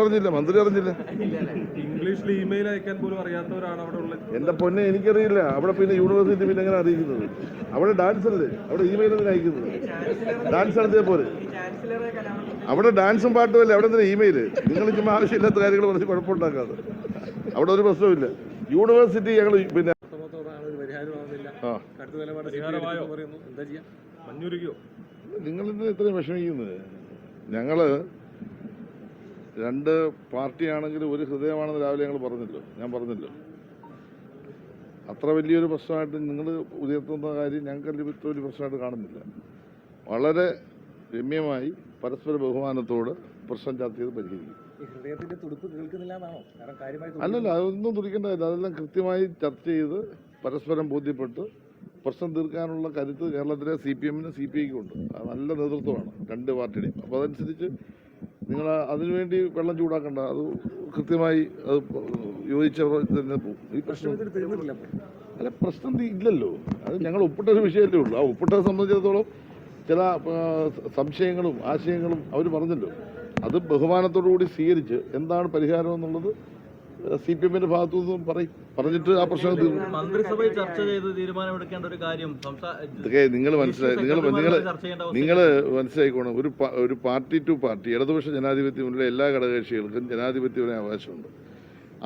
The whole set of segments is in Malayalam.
അറിഞ്ഞില്ല മന്ത്രി അറിഞ്ഞില്ല. ഇംഗ്ലീഷിൽ ഇമെയിൽ അയക്കാൻ പോലും അറിയാത്തവരാണ് അവിടെ ഉള്ളത്. എന്റെ പൊന്നെ എനിക്കറിയില്ല. അവിടെ പിന്നെ യൂണിവേഴ്സിറ്റി പിന്നെ എങ്ങനെ അറിയിക്കുന്നത്? അവിടെ ഡാൻസ് അല്ലേ? അവിടെ ഇമെയിൽ എന്തിനാ അയക്കുന്നത്? ഡാൻസ് നടത്തിയ പോലെ. അവിടെ ഡാൻസും പാട്ടും അല്ലേ? അവിടെ എന്തിനാ ഇമെയിൽ നിങ്ങൾ ചുമ്മാ ആവശ്യമില്ലാത്ത കാര്യങ്ങൾ പറഞ്ഞ് കുഴപ്പമുണ്ടാക്കാതെ. അവിടെ ഒരു പ്രശ്നമില്ല യൂണിവേഴ്സിറ്റി ഞങ്ങൾ പിന്നെ നിങ്ങൾ എന്തിനാ ഇത്രയും വിഷമിക്കുന്നത്? ഞങ്ങൾ രണ്ട് പാർട്ടിയാണെങ്കിൽ ഒരു ഹൃദയമാണെന്ന് രാവിലെ ഞങ്ങൾ പറഞ്ഞല്ലോ. ഞാൻ പറഞ്ഞല്ലോ. അത്ര വലിയൊരു പ്രശ്നമായിട്ട് നിങ്ങൾ ഉയർത്തുന്ന കാര്യം ഞങ്ങൾക്ക് ഇത്ര വലിയ പ്രശ്നമായിട്ട് കാണുന്നില്ല. വളരെ രമ്യമായി പരസ്പര ബഹുമാനത്തോട് പ്രശ്നം ചർച്ച ചെയ്ത് പരിഹരിക്കും. അല്ലല്ല അതൊന്നും തുടിക്കേണ്ടതില്ല അതെല്ലാം കൃത്യമായി ചർച്ച ചെയ്ത് പരസ്പരം ബോധ്യപ്പെട്ട് പ്രശ്നം തീർക്കാനുള്ള കരുത്ത് കേരളത്തിലെ സി പി എമ്മിനും സി പി ഐക്കും ഉണ്ട്. അത് നല്ല നേതൃത്വമാണ് രണ്ട് പാർട്ടിയുടെയും. അപ്പോൾ അതനുസരിച്ച് നിങ്ങൾ അതിനുവേണ്ടി വെള്ളം ചൂടാക്കണ്ട. അത് കൃത്യമായി അത് യോജിച്ച തന്നെ പോകും. ഈ പ്രശ്നം അല്ല പ്രശ്നം ഇല്ലല്ലോ. അത് ഞങ്ങൾ ഒപ്പിട്ട ഒരു വിഷയമല്ലേ ഉള്ളൂ. ആ ഒപ്പിട്ടത് സംബന്ധിച്ചിടത്തോളം ചില സംശയങ്ങളും ആശയങ്ങളും അവർ പറഞ്ഞല്ലോ. അത് ബഹുമാനത്തോടു കൂടി സ്വീകരിച്ച് എന്താണ് പരിഹാരം എന്നുള്ളത് സി പി എമ്മിന്റെ ഭാഗത്തു നിന്നും പറയും പറഞ്ഞിട്ട് ആ പ്രശ്നം തീർന്നു. മന്ത്രിസഭയിൽ ചർച്ച ചെയ്ത് തീരുമാനമെടുക്കേണ്ട ഒരു കാര്യം ഇതൊക്കെ നിങ്ങൾ മനസ്സിലായി നിങ്ങൾ നിങ്ങൾ നിങ്ങൾ മനസ്സിലായിക്കോണം. ഒരു ഒരു പാർട്ടി ടു പാർട്ടി ഇടതുപക്ഷ ജനാധിപത്യമുള്ള എല്ലാ ഘടകകക്ഷികൾക്കും ജനാധിപത്യപരമായ അവകാശമുണ്ട്.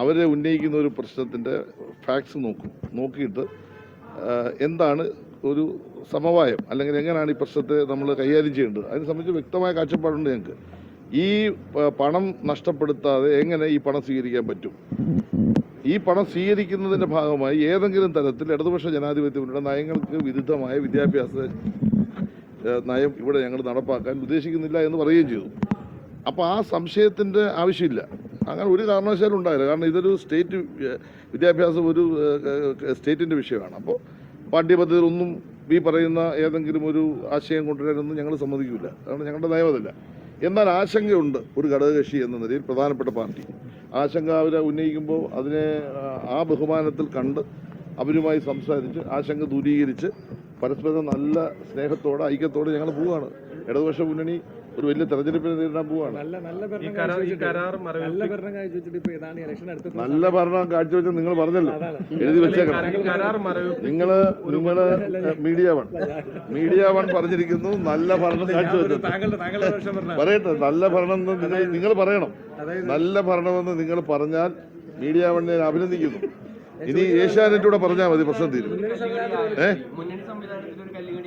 അവരെ ഉന്നയിക്കുന്ന ഒരു പ്രശ്നത്തിന്റെ ഫാക്ട്സ് നോക്കും. നോക്കിയിട്ട് എന്താണ് ഒരു സമവായം? അല്ലെങ്കിൽ എങ്ങനെയാണ് ഈ പ്രശ്നത്തെ നമ്മൾ കൈകാര്യം ചെയ്യേണ്ടത്? അതിനെ സംബന്ധിച്ച് വ്യക്തമായ കാഴ്ചപ്പാടുണ്ട് ഞങ്ങൾക്ക്. ഈ പണം നഷ്ടപ്പെടുത്താതെ എങ്ങനെ ഈ പണം സ്വീകരിക്കാൻ പറ്റും? ഈ പണം സ്വീകരിക്കുന്നതിന്റെ ഭാഗമായി ഏതെങ്കിലും തരത്തിൽ ഇടതുപക്ഷ ജനാധിപത്യത്തിലുള്ള നയങ്ങൾക്ക് വിരുദ്ധമായ വിദ്യാഭ്യാസ നയം ഇവിടെ ഞങ്ങൾ നടപ്പാക്കാൻ ഉദ്ദേശിക്കുന്നില്ല എന്ന് പറയുകയും ചെയ്തു. അപ്പോൾ ആ സംശയത്തിന്റെ ആവശ്യമില്ല. അങ്ങനെ ഒരു കാരണവശാലും ഉണ്ടായില്ല. കാരണം ഇതൊരു സ്റ്റേറ്റ് വിദ്യാഭ്യാസം ഒരു സ്റ്റേറ്റിന്റെ വിഷയമാണ്. അപ്പോൾ പാഠ്യപദ്ധതിയിലൊന്നും ഈ പറയുന്ന ഏതെങ്കിലും ഒരു ആശയം കൊണ്ടുവരാനൊന്നും ഞങ്ങൾ സമ്മതിക്കില്ല കാരണം ഞങ്ങളുടെ നയം അതല്ല. എന്നാൽ ആശങ്കയുണ്ട് ഒരു ഘടകകക്ഷി എന്ന നിലയിൽ പ്രധാനപ്പെട്ട പാർട്ടി. ആശങ്ക അവരെ ഉന്നയിക്കുമ്പോൾ അതിനെ ആ ബഹുമാനത്തിൽ കണ്ട് അവരുമായി സംസാരിച്ച് ആശങ്ക ദൂരീകരിച്ച് പരസ്പരം നല്ല സ്നേഹത്തോടെ ഐക്യത്തോടെ ഞങ്ങൾ പോവുകയാണ്. ഇടതുപക്ഷ മുന്നണി ഒരു വലിയ തെരഞ്ഞെടുപ്പിനെ നേരിടാൻ പോവാണ്. നല്ല നല്ല ഭരണം നല്ല ഭരണം കാഴ്ചവെച്ചിട്ട് ഇലക്ഷൻ അടുത്ത നല്ല ഭരണം കാഴ്ചവെച്ച് നിങ്ങൾ പറഞ്ഞല്ലോ. എഴുതി വെച്ചേക്കണം. മരവിപ്പിക്കും നിങ്ങൾ നിങ്ങൾ മീഡിയ വൺ മീഡിയ വൺ പറഞ്ഞിരിക്കുന്നു നല്ല ഭരണം കാഴ്ചവെച്ചു. പറയട്ടെ നല്ല ഭരണം എന്ന് നിങ്ങൾ നിങ്ങൾ പറയണം. നല്ല ഭരണമെന്ന് നിങ്ങൾ പറഞ്ഞാൽ മീഡിയ വണ്ണിനെ അഭിനന്ദിക്കുന്നു. ഇനി ഏഷ്യാനെറ്റൂടെ പറഞ്ഞാൽ മതി പ്രശ്നം തീരും. ഏ?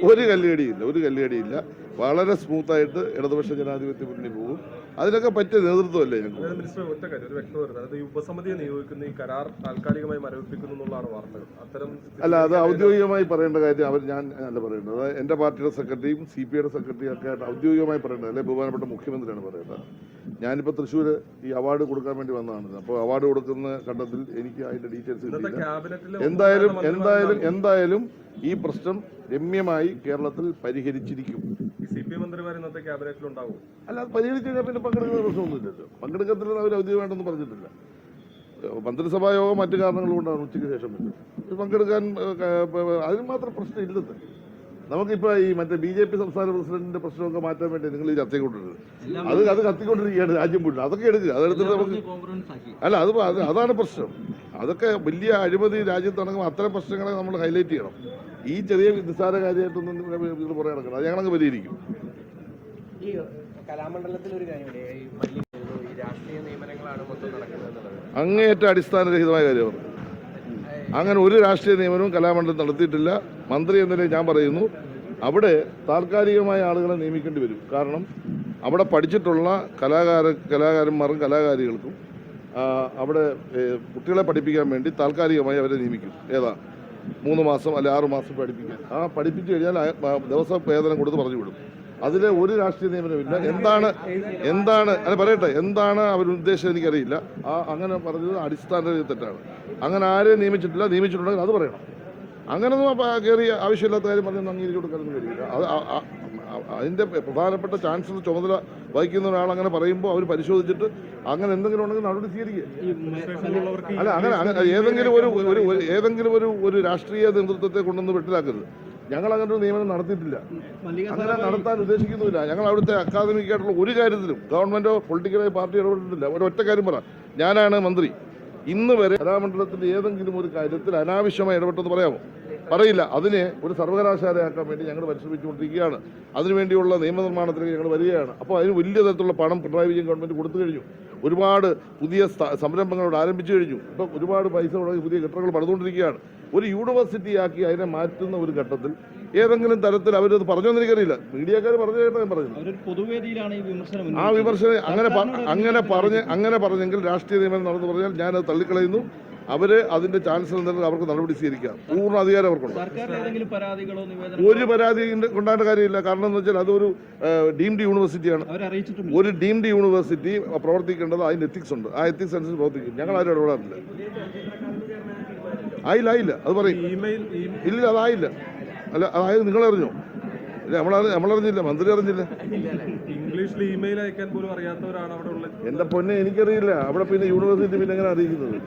ഒരു കല്ലുകടിയില്ല ഒരു കല്ലുകടിയില്ല വളരെ സ്മൂത്തായിട്ട് ഇടതുപക്ഷ ജനാധിപത്യ മുന്നണി പോകും. അതിനൊക്കെ പറ്റിയ നേതൃത്വമല്ലേ ഞങ്ങൾ മിനിസ്റ്റർ ഒറ്റ കാര്യം ഒരു വ്യക്തത വരുന്നത് അതായത് ഈ ഉപസമിതിയെ നിയോഗിക്കുന്ന ഈ കരാർ താൽക്കാലികമായി മരവിപ്പിക്കുന്നു എന്നുള്ളതാണ് വാർത്തകൾ. അത്തരം അല്ല അത് ഔദ്യോഗികമായി പറയേണ്ട കാര്യം അവർ ഞാൻ അല്ല അതായത് എന്റെ പാർട്ടിയുടെ സെക്രട്ടറിയും സി പി ഐയുടെ സെക്രട്ടറിയും ഒക്കെ ആയിട്ട് ഔദ്യോഗികമായി പറയേണ്ടത് അല്ലെ? ബഹുമാനപ്പെട്ട മുഖ്യമന്ത്രിയാണ് പറയേണ്ടത് ഞാനിപ്പോൾ തൃശ്ശൂർ ഈ അവാർഡ് കൊടുക്കാൻ വേണ്ടി വന്നതാണ്. അപ്പോൾ അവാർഡ് കൊടുക്കുന്ന ഘട്ടത്തിൽ എനിക്ക് അതിന്റെ ഡീറ്റെയിൽസ് കിട്ടിയില്ല. എന്തായാലും എന്തായാലും എന്തായാലും ഈ പ്രശ്നം രമ്യമായി കേരളത്തിൽ പരിഹരിച്ചിരിക്കും. പി മന്ത്രിമാർ ഇന്നത്തെ ക്യാബിനറ്റിൽ ഉണ്ടാവും അല്ല അത് കഴിഞ്ഞാൽ പിന്നെ പങ്കെടുക്കുന്ന പ്രശ്നമൊന്നുമില്ലല്ലോ. പങ്കെടുക്കത്തില്ല അവർ ഔദ്യോഗികമായിട്ടൊന്നും പറഞ്ഞിട്ടില്ല ഏഹ് മന്ത്രിസഭാ യോഗം മറ്റു കാരണങ്ങൾ കൊണ്ടാണ് ഉച്ചയ്ക്ക് ശേഷം ഇത് പങ്കെടുക്കാൻ അതിന് മാത്രം പ്രശ്നം ഇല്ലെന്ന് നമുക്കിപ്പോൾ ഈ മറ്റേ ബി ജെ പി സംസ്ഥാന പ്രസിഡന്റിന്റെ പ്രശ്നമൊക്കെ മാറ്റാൻ വേണ്ടി നിങ്ങൾ ഈ ചർച്ച കൊണ്ടുവരുന്നത് അത് അത് കത്തിക്കൊണ്ടിരിക്കുകയാണ് രാജ്യം മുഴുവൻ. അതൊക്കെ എടുക്കുക. അതെടുത്തിട്ട് നമുക്ക് അല്ല അത് അത് അതാണ് പ്രശ്നം. അതൊക്കെ വലിയ അഴിമതി രാജ്യത്ത് നടക്കുമ്പോൾ അത്തരം പ്രശ്നങ്ങളെ നമ്മൾ ഹൈലൈറ്റ് ചെയ്യണം. ഈ ചെറിയ നിസ്സാര കാര്യമായിട്ടൊന്നും നിങ്ങൾ പറയാൻ നടക്കണം അത് ഞങ്ങളങ്ങ് പരിഹരിക്കും. ഈ കലാമണ്ഡലത്തിൽ ഒരു ഈ മല്ലി ഈ രാഷ്ട്രീയ നിയമനങ്ങളാണ് നടക്കുന്നത് അങ്ങേയറ്റ അടിസ്ഥാനരഹിതമായ കാര്യമാണ്. അങ്ങനെ ഒരു രാഷ്ട്രീയ നിയമനവും കലാമണ്ഡലം നടത്തിയിട്ടില്ല. മന്ത്രി എന്നതിൽ ഞാൻ പറയുന്നു അവിടെ താൽക്കാലികമായ ആളുകളെ നിയമിക്കേണ്ടി വരും. കാരണം അവിടെ പഠിച്ചിട്ടുള്ള കലാകാര കലാകാരന്മാർക്കും കലാകാരികൾക്കും അവിടെ കുട്ടികളെ പഠിപ്പിക്കാൻ വേണ്ടി താൽക്കാലികമായി അവരെ നിയമിക്കും. ഏതാ? മൂന്ന് മാസം അല്ലെ ആറ് മാസം പഠിപ്പിക്കാൻ. ആ പഠിപ്പിച്ചു കഴിഞ്ഞാൽ ദിവസം വേതനം കൊടുത്ത് പറഞ്ഞു വിടും. അതിലെ ഒരു രാഷ്ട്രീയ നിയമനമില്ല എന്താണ് എന്താണ് അല്ല പറയട്ടെ എന്താണ് അവർ ഉദ്ദേശം എനിക്കറിയില്ല. ആ അങ്ങനെ പറഞ്ഞത് അടിസ്ഥാന തെറ്റാണ്. അങ്ങനെ ആരെയും നിയമിച്ചിട്ടില്ല നിയമിച്ചിട്ടുണ്ടെങ്കിൽ അത് പറയണം. അങ്ങനൊന്നും അപ്പൊ കയറി ആവശ്യമില്ലാത്ത കാര്യം പറഞ്ഞൊന്നും അംഗീകരിച്ചു കൊടുക്കാനൊന്നും കഴിയില്ല. അത് അതിന്റെ പ്രധാനപ്പെട്ട ചാൻസലർ ചുമതല വഹിക്കുന്ന ഒരാൾ അങ്ങനെ പറയുമ്പോൾ അവർ പരിശോധിച്ചിട്ട് അങ്ങനെ എന്തെങ്കിലും ഉണ്ടെങ്കിൽ നടപടി സ്വീകരിക്കുക. അല്ല അങ്ങനെ ഏതെങ്കിലും ഒരു- ഏതെങ്കിലും ഒരു ഒരു രാഷ്ട്രീയ നേതൃത്വത്തെ കൊണ്ടൊന്ന് വെട്ടിലാക്കരുത്. ഞങ്ങൾ അങ്ങനെ ഒരു നിയമനം നടത്തിയിട്ടില്ല. അങ്ങനെ നടത്താൻ ഉദ്ദേശിക്കുന്നില്ല ഞങ്ങൾ അവിടുത്തെ അക്കാദമിക് ആയിട്ടുള്ള ഒരു കാര്യത്തിലും ഗവൺമെന്റോ പൊളിറ്റിക്കലോ പാർട്ടി ഇടപെട്ടിട്ടില്ല. ഒരു ഒറ്റ കാര്യം പറ. ഞാനാണ് മന്ത്രി. ഇന്ന് വരെ കലാമണ്ഡലത്തിന്റെ ഏതെങ്കിലും ഒരു കാര്യത്തിൽ അനാവശ്യമായി ഇടപെട്ടെന്ന് പറയാമോ? പറയില്ല. അതിനെ ഒരു സർവകലാശാലയാക്കാൻ വേണ്ടി ഞങ്ങൾ പരിശ്രമിച്ചുകൊണ്ടിരിക്കുകയാണ്. അതിനുവേണ്ടിയുള്ള നിയമനിർമ്മാണത്തിലേക്ക് ഞങ്ങൾ വരികയാണ്. അപ്പോൾ അതിന് വലിയ തരത്തിലുള്ള പണം പിണറായി വിജയൻ ഗവൺമെന്റ് കൊടുത്തു കഴിഞ്ഞു. ഒരുപാട് പുതിയ സംരംഭങ്ങൾ സംരംഭങ്ങളോട് ആരംഭിച്ചു കഴിഞ്ഞു. ഇപ്പം ഒരുപാട് പൈസ മുടക്കി പുതിയ കെട്ടിടങ്ങൾ പണിതുകൊണ്ടിരിക്കുകയാണ്. ഒരു യൂണിവേഴ്സിറ്റി ആക്കി അതിനെ മാറ്റുന്ന ഒരു ഘട്ടത്തിൽ ഏതെങ്കിലും തരത്തിൽ അവരത് പറഞ്ഞോന്ന് എനിക്കറിയില്ല. മീഡിയക്കാർ പറഞ്ഞു കേട്ടോ ഞാൻ പറഞ്ഞു ആ വിമർശനം അങ്ങനെ അങ്ങനെ പറഞ്ഞ് അങ്ങനെ പറഞ്ഞെങ്കിൽ രാഷ്ട്രീയ നിയമനം നടന്നു പറഞ്ഞാൽ ഞാനത് തള്ളിക്കളയുന്നു. അവർ അതിന്റെ ചാൻസ് നിലയിൽ അവർക്ക് നടപടി സ്വീകരിക്കാം. പൂർണ അധികാരം അവർക്കുണ്ട്. ഒരു പരാതി കൊണ്ടാണ്ട് കാര്യമില്ല. കാരണം എന്ന് വെച്ചാൽ അതൊരു ഡീംഡ് യൂണിവേഴ്സിറ്റിയാണ് ഒരു ഡീംഡ് യൂണിവേഴ്സിറ്റി പ്രവർത്തിക്കേണ്ടത് അതിന് എത്തിക്സ് ഉണ്ട്. ആ എത്തിക്സ് അനുസരിച്ച് പ്രവർത്തിക്കും. ഞങ്ങൾ ആരും ഇടപെടാറില്ല. ആയില്ല ആയില്ല. അത് പറയും. ഇല്ല അതായില്ല അല്ല അതായത് നിങ്ങളറിഞ്ഞോ? നമ്മളറിഞ്ഞില്ല. മന്ത്രി അറിഞ്ഞില്ല. ഇംഗ്ലീഷിൽ ഇമെയിൽ അയക്കാൻ പോലും അറിയാത്തവരാണ് അവിടെ ഉള്ളത്. എന്റെ പൊന്നെ എനിക്കറിയില്ല. അവിടെ പിന്നെ യൂണിവേഴ്സിറ്റി പിന്നെ എങ്ങനെ അറിയിക്കുന്നത്?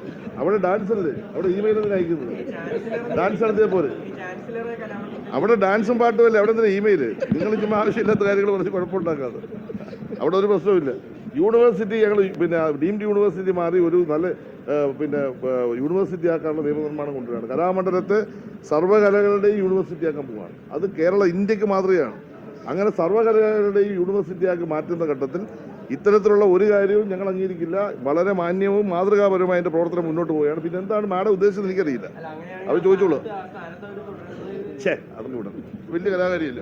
അവിടെ ഡാൻസ് അല്ലേ? അവിടെ ഇമെയിൽ എന്തിനാ അയക്കുന്നത്? ഡാൻസ് നടത്തിയ പോലെ അവിടെ ഡാൻസും പാട്ടും അല്ലേ? അവിടെ എന്തിനാ ഇമെയിൽ നിങ്ങൾ ചുമ്മാ ആവശ്യമില്ലാത്ത കാര്യങ്ങൾ പറഞ്ഞ് കുഴപ്പമുണ്ടാക്കാതെ. അവിടെ ഒരു പ്രശ്നമില്ല യൂണിവേഴ്സിറ്റി ഞങ്ങൾ പിന്നെ ഡീംഡ് യൂണിവേഴ്സിറ്റി മാറി ഒരു നല്ല പിന്നെ യൂണിവേഴ്സിറ്റി ആക്കാനുള്ള നിയമനിർമ്മാണം കൊണ്ടുവരാണ്. കലാമണ്ഡലത്തെ സർവകലകളുടെയും യൂണിവേഴ്സിറ്റി ആക്കാൻ പോവുകയാണ് അത് കേരള ഇന്ത്യയ്ക്ക് മാതൃകയാണ് അങ്ങനെ സർവകലാശാലയുടെ യൂണിവേഴ്സിറ്റി ആക്കി മാറ്റുന്ന ഘട്ടത്തിൽ ഇത്തരത്തിലുള്ള ഒരു കാര്യവും ഞങ്ങൾ അംഗീകരിക്കില്ല. വളരെ മാന്യവും മാതൃകാപരമായ അതിന്റെ പ്രവർത്തനം മുന്നോട്ട് പോവുകയാണ്. പിന്നെ എന്താണ് മാഡം ഉദ്ദേശിച്ചത് എനിക്കറിയില്ല. അവർ ചോദിച്ചോളൂ. ശേ അതൊന്നും വിടണം. വലിയ കലാകാരിയല്ല?